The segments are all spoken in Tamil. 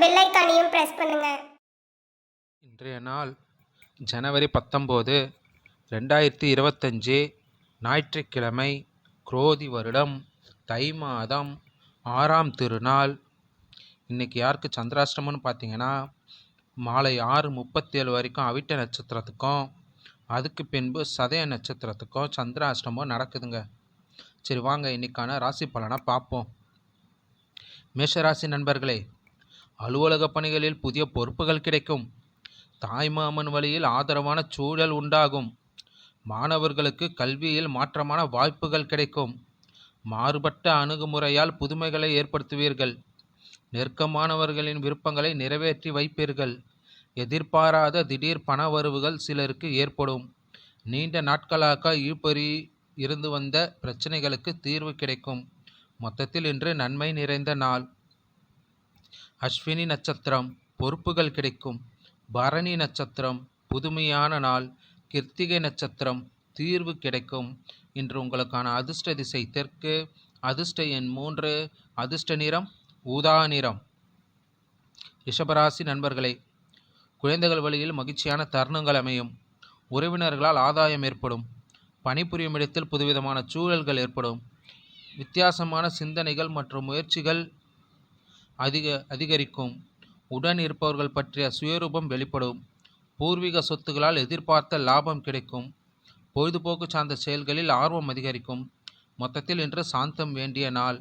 பெல் ஐக்கானையும் பிரஸ் பண்ணுங்க. இன்றைய நாள் ஜனவரி பத்தொம்போது ரெண்டாயிரத்தி இருபத்தஞ்சு ஞாயிற்றுக்கிழமை குரோதி வருடம் தை மாதம் ஆறாம் திருநாள். இன்றைக்கி யாருக்கு சந்திராஷ்டமம்னு பார்த்தீங்கன்னா மாலை ஆறு முப்பத்தேழு வரைக்கும் அவிட்ட நட்சத்திரத்துக்கும் அதுக்கு பின்பு சதய நட்சத்திரத்துக்கும் சந்திராஷ்டமம் நடக்குதுங்க. சரி வாங்க இன்னைக்கான ராசி பலனை பார்ப்போம் மேஷராசி நண்பர்களே அலுவலக பணிகளில் புதிய பொறுப்புகள் கிடைக்கும். தாய்மாமன் வழியில் ஆதரவான சூழல் உண்டாகும். மாணவர்களுக்கு கல்வியில் மாற்றமான வாய்ப்புகள் கிடைக்கும். மாறுபட்ட அணுகுமுறையால் புதுமைகளை ஏற்படுத்துவீர்கள். நெருக்கமானவர்களின் விருப்பங்களை நிறைவேற்றி வைப்பீர்கள். எதிர்பாராத திடீர் பண வரவுகள் சிலருக்கு ஏற்படும். நீண்ட நாட்களாக இழுபறி இருந்து வந்த பிரச்சனைகளுக்கு தீர்வு கிடைக்கும். மொத்தத்தில் இன்று நன்மை நிறைந்த நாள். அஸ்வினி நட்சத்திரம் பொறுப்புகள் கிடைக்கும். பரணி நட்சத்திரம் புதுமையான நாள். கிருத்திகை நட்சத்திரம் தீர்வு கிடைக்கும். இன்று உங்களுக்கான அதிர்ஷ்ட திசை தெற்கு அதிர்ஷ்ட எண் மூன்று அதிர்ஷ்ட நிறம் ஊதா நிறம். ரிஷபராசி நண்பர்களே குழந்தைகள் வழியில் மகிழ்ச்சியான தருணங்கள் அமையும். உறவினர்களால் ஆதாயம் ஏற்படும். பணிபுரியும் இடத்தில் புதுவிதமான சூழல்கள் ஏற்படும். வித்தியாசமான சிந்தனைகள் மற்றும் முயற்சிகள் அதிக அதிகரிக்கும். உடன் இருப்பவர்கள் பற்றிய சுயரூபம் வெளிப்படும். பூர்வீக சொத்துகளால் எதிர்பார்த்த லாபம் கிடைக்கும். பொழுதுபோக்கு சார்ந்த செயல்களில் ஆர்வம் அதிகரிக்கும். மொத்தத்தில் இன்று சாந்தம் வேண்டிய நாள்.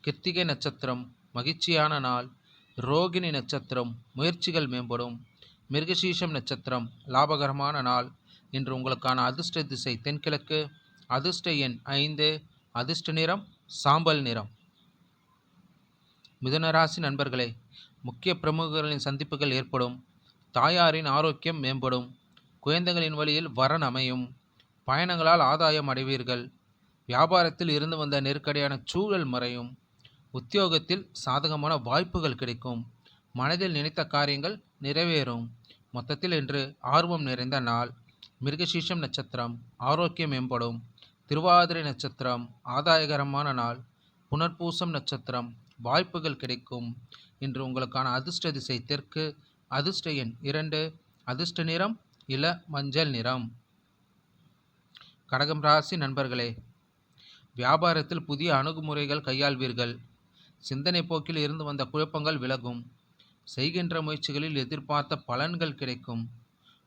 கிருத்திகை நட்சத்திரம் மகிழ்ச்சியான நாள். ரோகிணி நட்சத்திரம் முயற்சிகள் மேம்படும். மிருகசீஷம் நட்சத்திரம் லாபகரமான நாள். இன்று உங்களுக்கான அதிர்ஷ்ட திசை தென்கிழக்கு. அதிர்ஷ்ட எண் ஐந்து. அதிர்ஷ்ட நிறம் சாம்பல் நிறம். மிதுனராசி நண்பர்களே முக்கிய பிரமுகர்களின் சந்திப்புகள் ஏற்படும். தாயாரின் ஆரோக்கியம் மேம்படும். குழந்தைகளின் வழியில் வரன் அமையும். பயணங்களால் ஆதாயம் அடைவீர்கள். வியாபாரத்தில் இருந்து வந்த நெருக்கடியான சூழல் மறையும். உத்தியோகத்தில் சாதகமான வாய்ப்புகள் கிடைக்கும். மனதில் நினைத்த காரியங்கள் நிறைவேறும். மொத்தத்தில் இன்று ஆர்வம் நிறைந்த நாள். மிருகசீஷம் நட்சத்திரம் ஆரோக்கியம் மேம்படும். திருவாதிரை நட்சத்திரம் ஆதாயகரமான நாள். புனர்பூசம் நட்சத்திரம் வாய்ப்புகள் கிடைக்கும். இன்று உங்களுக்கான அதிர்ஷ்ட திசை தெற்கு அதிர்ஷ்ட எண் இரண்டு அதிர்ஷ்ட நிறம் இள மஞ்சள் நிறம். கடகம் ராசி நண்பர்களே வியாபாரத்தில் புதிய அணுகுமுறைகள் கையாள்வீர்கள். சிந்தனை போக்கில் இருந்து வந்த குழப்பங்கள் விலகும். செய்கின்ற முயற்சிகளில் எதிர்பார்த்த பலன்கள் கிடைக்கும்.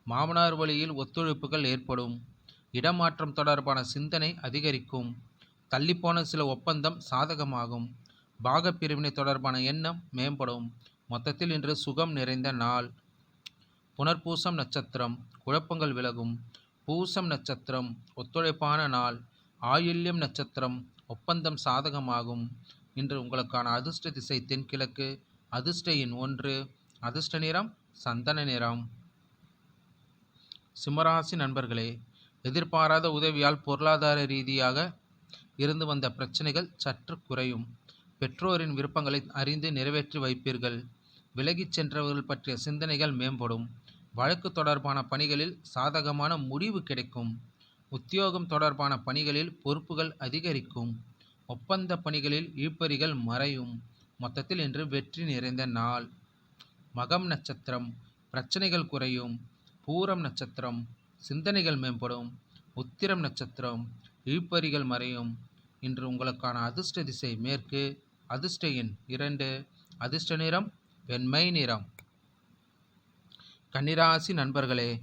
மாமனார் வழியில் ஒத்துழைப்புகள் ஏற்படும். இடமாற்றம் தொடர்பான சிந்தனை அதிகரிக்கும். தள்ளிப்போன சில ஒப்பந்தம் சாதகமாகும். பாகப் பிரிவினை தொடர்பான எண்ணம் மேம்படும். மொத்தத்தில் இன்று சுகம் நிறைந்த நாள். புனர்பூசம் நட்சத்திரம் குழப்பங்கள் விலகும். பூசம் நட்சத்திரம் ஒத்துழைப்பான நாள். ஆயுள்யம் நட்சத்திரம் ஒப்பந்தம் சாதகமாகும். இன்று உங்களுக்கான அதிர்ஷ்ட திசை தென்கிழக்கு அதிர்ஷ்ட எண் ஒன்று அதிர்ஷ்ட நிறம் சந்தன நிறம். சிம்மராசி நண்பர்களே எதிர்பாராத உதவியால் பொருளாதார ரீதியாக இருந்து வந்த பிரச்சனைகள் சற்று குறையும். பெற்றோரின் விருப்பங்களை அறிந்து நிறைவேற்றி வைப்பீர்கள். விலகிச் சென்றவர்கள் பற்றிய சிந்தனைகள் மேம்படும். வழக்கு தொடர்பான பணிகளில் சாதகமான முடிவு கிடைக்கும். உத்தியோகம் தொடர்பான பணிகளில் பொறுப்புகள் அதிகரிக்கும். ஒப்பந்த பணிகளில் இழுப்பறிகள் மறையும். மொத்தத்தில் இன்று வெற்றி நிறைந்த நாள். மகம் நட்சத்திரம். பிரச்சனைகள் குறையும். பூரம் நட்சத்திரம். சிந்தனைகள் மேம்படும். உத்திரம் நட்சத்திரம். இழுப்பறிகள் மறையும். இன்று உங்களுக்கான அதிர்ஷ்ட திசை மேற்கு. அதிர்ஷ்ட எண் இரண்டு அதிர்ஷ்ட நிறம் வெண்மை நிறம். கன்னிராசி நண்பர்களே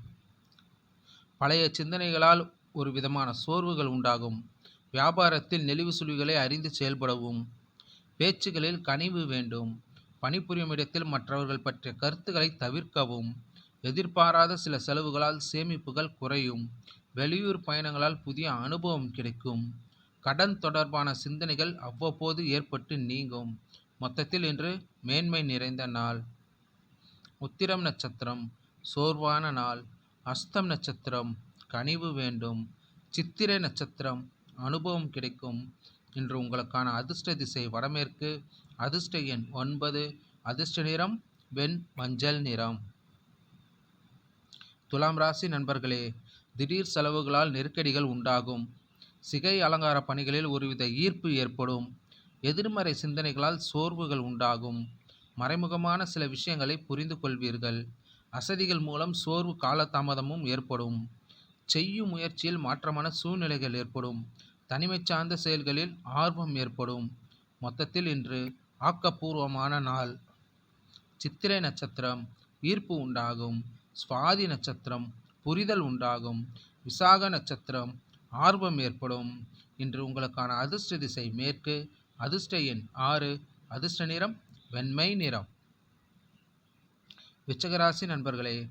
பழைய சிந்தனைகளால் ஒரு விதமான சோர்வுகள் உண்டாகும். வியாபாரத்தில் நெளிவு சுழிவுகளை அறிந்து செயல்படவும் பேச்சுகளில் கனிவு வேண்டும். பணிபுரியும் இடத்தில் மற்றவர்கள் பற்றிய கருத்துக்களை தவிர்க்கவும் எதிர்பாராத சில செலவுகளால் சேமிப்புகள் குறையும். வெளியூர் பயணங்களால் புதிய அனுபவம் கிடைக்கும். கடன் தொடர்பான சிந்தனைகள் அவ்வப்போது ஏற்பட்டு நீங்கும். மொத்தத்தில் இன்று மேன்மை நிறைந்த நாள். உத்திரம் நட்சத்திரம் சோர்வான நாள். அஸ்தம் நட்சத்திரம் கனிவு வேண்டும். சித்திரை நட்சத்திரம் அனுபவம் கிடைக்கும். இன்று உங்களுக்கான அதிர்ஷ்ட திசை வடமேற்கு. அதிர்ஷ்ட எண் ஒன்பது. அதிர்ஷ்ட நிறம் வெண் மஞ்சள் நிறம். துலாம் ராசி நண்பர்களே திடீர் செலவுகளால் நெருக்கடிகள் உண்டாகும். சிகை அலங்கார பணிகளில் ஒருவித ஈர்ப்பு ஏற்படும். எதிர்மறை சிந்தனைகளால் சோர்வுகள் உண்டாகும். மறைமுகமான சில விஷயங்களை புரிந்து கொள்வீர்கள். அசதிகள் மூலம் சோர்வு காலதாமதமும் ஏற்படும். செய்யும் முயற்சியில் மாற்றமான சூழ்நிலைகள் ஏற்படும். தனிமை சார்ந்த செயல்களில் ஆர்வம் ஏற்படும். மொத்தத்தில் இன்று ஆக்கப்பூர்வமான நாள். சித்திரை நட்சத்திரம் ஈர்ப்பு உண்டாகும். சுவாதி நட்சத்திரம் புரிதல் உண்டாகும். விசாக நட்சத்திரம் ஆர்வம் ஏற்படும் இன்று உங்களுக்கான அதிர்ஷ்ட திசை மேற்கு அதிர்ஷ்ட எண் ஆறு அதிர்ஷ்ட நிறம் வெண்மை நிறம். விச்சகராசி நண்பர்களே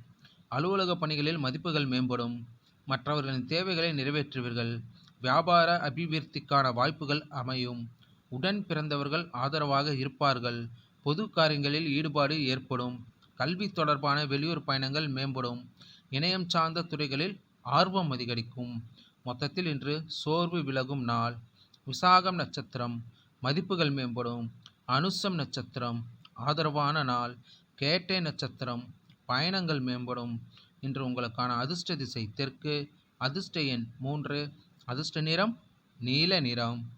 அலுவலக பணிகளில் மதிப்புகள் மேம்படும். மற்றவர்களின் தேவைகளை நிறைவேற்றுவீர்கள். வியாபார அபிவிருத்திக்கான வாய்ப்புகள் அமையும். உடன் பிறந்தவர்கள் ஆதரவாக இருப்பார்கள். பொது காரியங்களில் ஈடுபாடு ஏற்படும். கல்வி தொடர்பான வெளியூர் பயணங்கள் மேம்படும். இணையம் சார்ந்த துறைகளில் ஆர்வம் அதிகரிக்கும். மொத்தத்தில் இன்று சோர்வு விலகும் நாள். விசாகம் நட்சத்திரம் மதிப்புகள் மேம்படும். அனுசம் நட்சத்திரம் ஆதரவான நாள். கேட்டை நட்சத்திரம் பயணங்கள் மேம்படும். இன்று உங்களுக்கான அதிர்ஷ்ட திசை தெற்கு அதிர்ஷ்ட எண் மூன்று. அதிர்ஷ்ட நிறம் நீல நிறம்.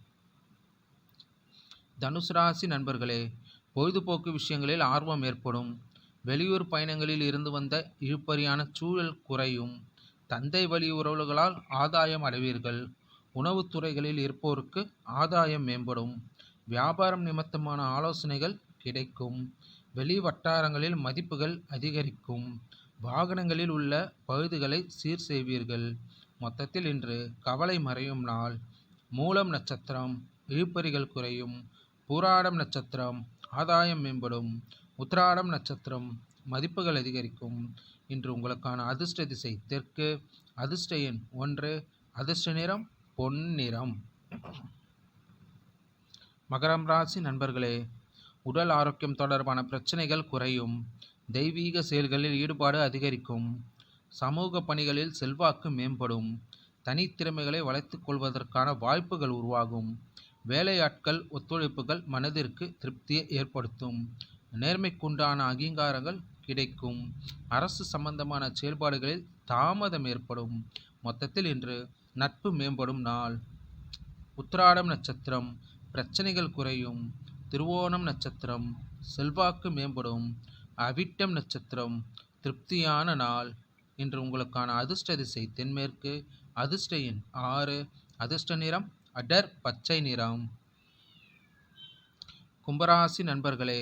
தனுசு ராசி நண்பர்களே பொழுதுபோக்கு விஷயங்களில் ஆர்வம் ஏற்படும். வெளியூர் பயணங்களில் இருந்து வந்த இழுப்பறியான சூழல் குறையும். தந்தை வழி உறவுகளால் ஆதாயம் அடைவீர்கள். உணவுத் துறைகளில் இருப்போருக்கு ஆதாயம் மேம்படும். வியாபாரம் நிமித்தமான ஆலோசனைகள் கிடைக்கும். வெளி வட்டாரங்களில் மதிப்புகள் அதிகரிக்கும். வாகனங்களில் உள்ள பழுதுகளை சீர் செய்வீர்கள். மொத்தத்தில் இன்று கவலை மறையும் நாள். மூலம் நட்சத்திரம் இழுப்பறிகள் குறையும். பூராடம் நட்சத்திரம் ஆதாயம் மேம்படும். உத்திராடம் நட்சத்திரம் மதிப்புகள் அதிகரிக்கும். இன்று உங்களுக்கான அதிர்ஷ்ட திசை தெற்கு அதிர்ஷ்ட எண் ஒன்று அதிர்ஷ்ட நிறம் பொன் நிறம். மகரம் ராசி நண்பர்களே உடல் ஆரோக்கியம் தொடர்பான பிரச்சனைகள் குறையும் தெய்வீக செயல்களில் ஈடுபாடு அதிகரிக்கும் சமூக பணிகளில் செல்வாக்கு மேம்படும் தனித்திறமைகளை வளர்த்துக் கொள்வதற்கான வாய்ப்புகள் உருவாகும் வேலையாட்கள் ஒத்துழைப்புகள் மனதிற்கு திருப்தியை ஏற்படுத்தும் நேர்மைக்குண்டான அங்கீகாரங்கள் கிடைக்கும். அரசு சம்பந்தமான செயல்பாடுகளில் தாமதம் ஏற்படும். மொத்தத்தில் இன்று நட்பு மேம்படும் நாள். உத்திராடம் நட்சத்திரம் பிரச்சனைகள் குறையும். திருவோணம் நட்சத்திரம் செல்வாக்கு மேம்படும். அவிட்டம் நட்சத்திரம் திருப்தியான நாள். இன்று உங்களுக்கான அதிர்ஷ்ட திசை தென்மேற்கு அதிர்ஷ்ட எண் ஆறு அதிர்ஷ்ட நிறம் அடர் பச்சை நிறம். கும்பராசி நண்பர்களே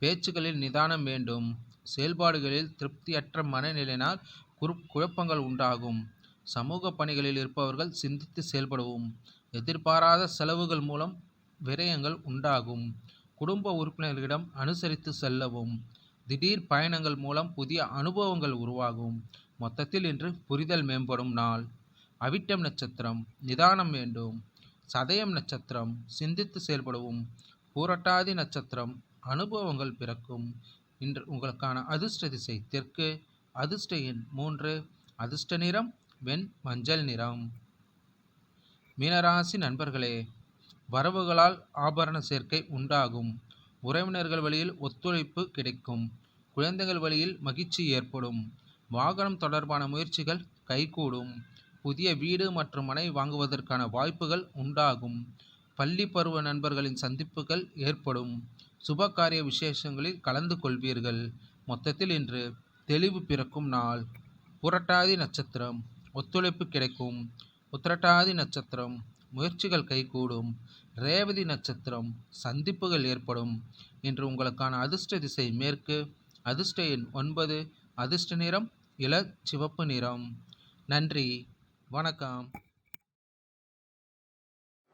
பேச்சுகளில் நிதானம் வேண்டும். செயல்பாடுகளில் திருப்தியற்ற மனநிலையினால் குரு குழப்பங்கள் உண்டாகும். சமூக பணிகளில் இருப்பவர்கள் சிந்தித்து செயல்படவும். எதிர்பாராத செலவுகள் மூலம் விரயங்கள் உண்டாகும். குடும்ப உறுப்பினர்களிடம் அனுசரித்து செல்லவும். திடீர் பயணங்கள் மூலம் புதிய அனுபவங்கள் உருவாகும். மொத்தத்தில் இன்று புரிதல் மேம்படும் நாள். அவிட்டம் நட்சத்திரம் நிதானம் வேண்டும். சதயம் நட்சத்திரம் சிந்தித்து செயல்படவும். பூரட்டாதி நட்சத்திரம் அனுபவங்கள் பிறக்கும். இன்று உங்களுக்கான அதிர்ஷ்ட திசை தெற்கு அதிர்ஷ்ட எண் மூன்று அதிர்ஷ்ட நிறம் வெண் மஞ்சள் நிறம். மீனராசி நண்பர்களே வரவுகளால் ஆபரண சேர்க்கை உண்டாகும். உறவினர்கள் வழியில் ஒத்துழைப்பு கிடைக்கும். குழந்தைகள் வழியில் மகிழ்ச்சி ஏற்படும். வாகனம் தொடர்பான முயற்சிகள் கைகூடும். புதிய வீடு மற்றும் மனை வாங்குவதற்கான வாய்ப்புகள் உண்டாகும். பள்ளி பருவ நண்பர்களின் சந்திப்புகள் ஏற்படும். சுப காரிய விசேஷங்களில் கலந்து கொள்வீர்கள். மொத்தத்தில் இன்று தெளிவு பிறக்கும் நாள். புரட்டாதி நட்சத்திரம். ஒத்துழைப்பு கிடைக்கும். உத்திரட்டாதி நட்சத்திரம். முயற்சிகள் கைகூடும். ரேவதி நட்சத்திரம். சந்திப்புகள் ஏற்படும். இன்று உங்களுக்கான அதிர்ஷ்ட திசை மேற்கு. அதிர்ஷ்ட எண் ஒன்பது. அதிர்ஷ்ட நிறம். இள சிவப்பு நிறம். நன்றி. வணக்கம்.